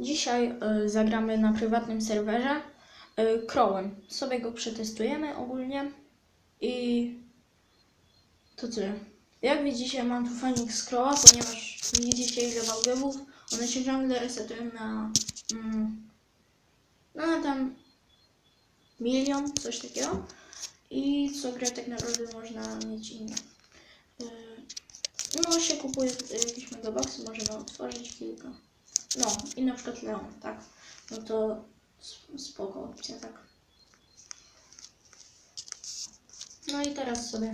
Dzisiaj y, zagramy na prywatnym serwerze y, Crowem. Sobie go przetestujemy ogólnie i to tyle. Jak widzicie mam tu z Crowa, ponieważ widzicie ile gemów. One się ciągle resetują na mm, no na tam milion, coś takiego. I co grę tak naprawdę można mieć inne. Y, no się kupuje tutaj jakieś megaboxy, możemy otworzyć kilka. No i na przykład Leon, tak. No to sp- spoko opcja, tak. No i teraz sobie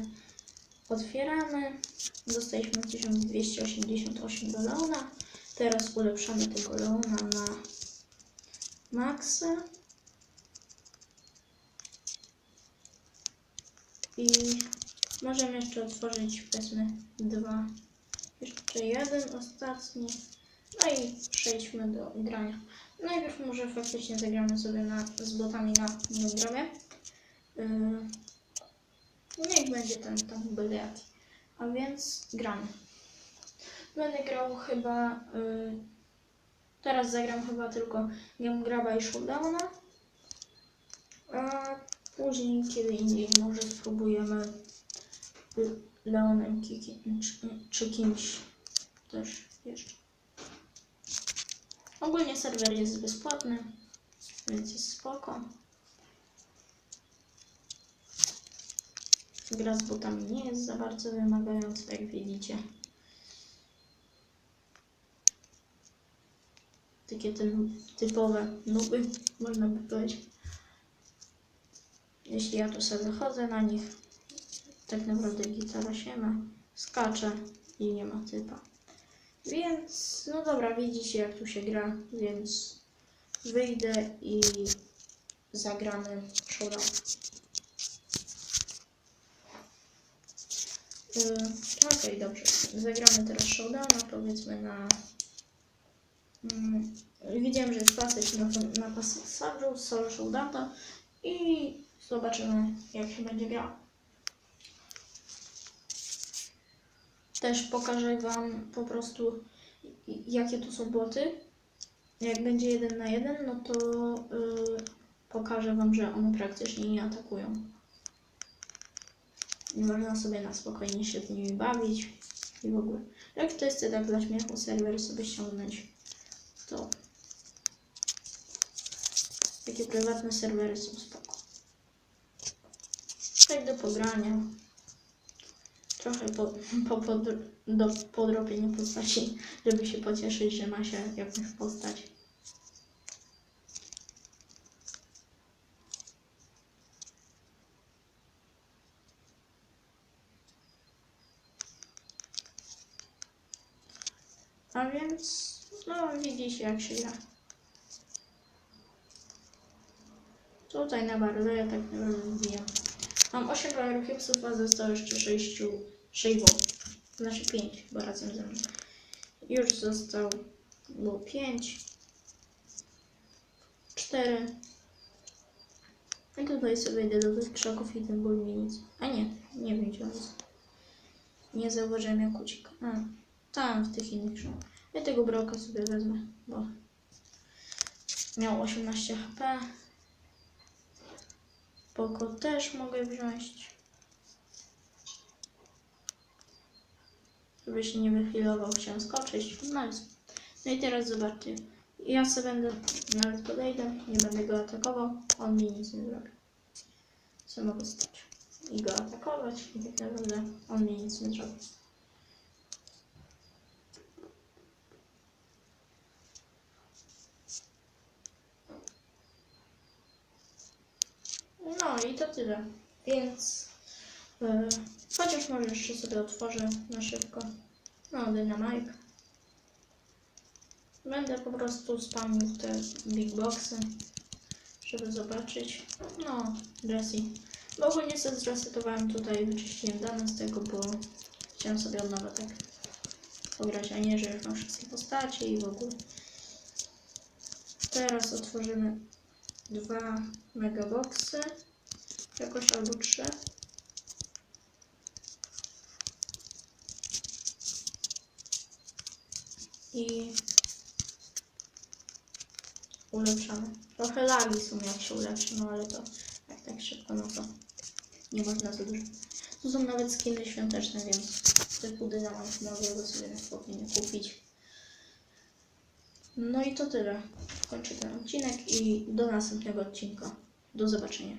otwieramy. Dostaliśmy 1288 do Leona. Teraz ulepszamy tego Leona na maksa. I możemy jeszcze otworzyć powiedzmy dwa. Jeszcze jeden ostatni. No i przejdźmy do grania. Najpierw może faktycznie zagramy sobie na, z botami na Nodromie. Yy, niech będzie ten tam byle jaki. A więc gramy. Będę grał chyba... Yy, teraz zagram chyba tylko Game Graba i Showdowna. A później, kiedy indziej, może spróbujemy Leonem Kiki, czy, czy kimś też jeszcze. Ogólnie serwer jest bezpłatny, więc jest spoko. Gra z botami nie jest za bardzo wymagająca, jak widzicie. Takie te typowe nuby, można by powiedzieć. Jeśli ja tu sobie chodzę na nich, tak naprawdę gitara się ma, skacze i nie ma typa. Więc, no dobra, widzicie jak tu się gra, więc wyjdę i zagramy showdown. Yy, Okej, dobrze. Zagramy teraz showdowna, powiedzmy na... Mm, widziałem, że jest pasy, na, na pasażu, solo showdowna i zobaczymy jak się będzie grało. Też pokażę Wam po prostu jakie tu są boty. Jak będzie jeden na jeden, no to yy, pokażę Wam, że one praktycznie nie atakują. I można sobie na spokojnie się z nimi bawić i w ogóle. Jak to jest tak dla śmiechu serwer sobie ściągnąć, to takie prywatne serwery są spoko. Tak do pogrania. Trochę po, po, po, do podrobienia postaci, żeby się pocieszyć, że ma się jakąś postać. A więc, no widzicie jak się gra. Tutaj na bardzo ja tak naprawdę wbijam. Mam 8 powerhipsów, a zostało jeszcze 6, 6 w. Znaczy 5, bo razem ze mną. Już został było 5, 4. I tutaj sobie idę do tych krzaków i ten ból mi nic. A nie, nie wiem gdzie on jest. Nie zauważyłem jak ucieka. A, tam w tych innych krzakach. Ja tego broka sobie wezmę, bo miał 18 HP. Poko też mogę wziąć. Żeby się nie wychwilował, chciałem skoczyć. No i, no i teraz zobaczcie. Ja sobie będę, nawet podejdę, nie będę go atakował, on mi nic nie zrobi. Co mogę stać? I go atakować i tak naprawdę on mi nic nie zrobi. No i to tyle. Więc yy, chociaż może jeszcze sobie otworzę na szybko. No, dynamite. Będę po prostu spamił te big boxy, żeby zobaczyć. No, Jessie. Bo ogólnie sobie zresetowałem tutaj, wyczyściłem dane z tego, bo chciałem sobie od nowa tak pograć, a nie, że już mam wszystkie postacie i w ogóle. Teraz otworzymy dwa megaboxy, jakoś albo trzy. I ulepszamy. Trochę lagi są jak się ulepszy, no ale to jak tak szybko, no to nie można za dużo. Tu są nawet skiny świąteczne, więc typu dynamit mogę go sobie na spokojnie kupić. No i to tyle. Kończę ten odcinek i do następnego odcinka. Do zobaczenia.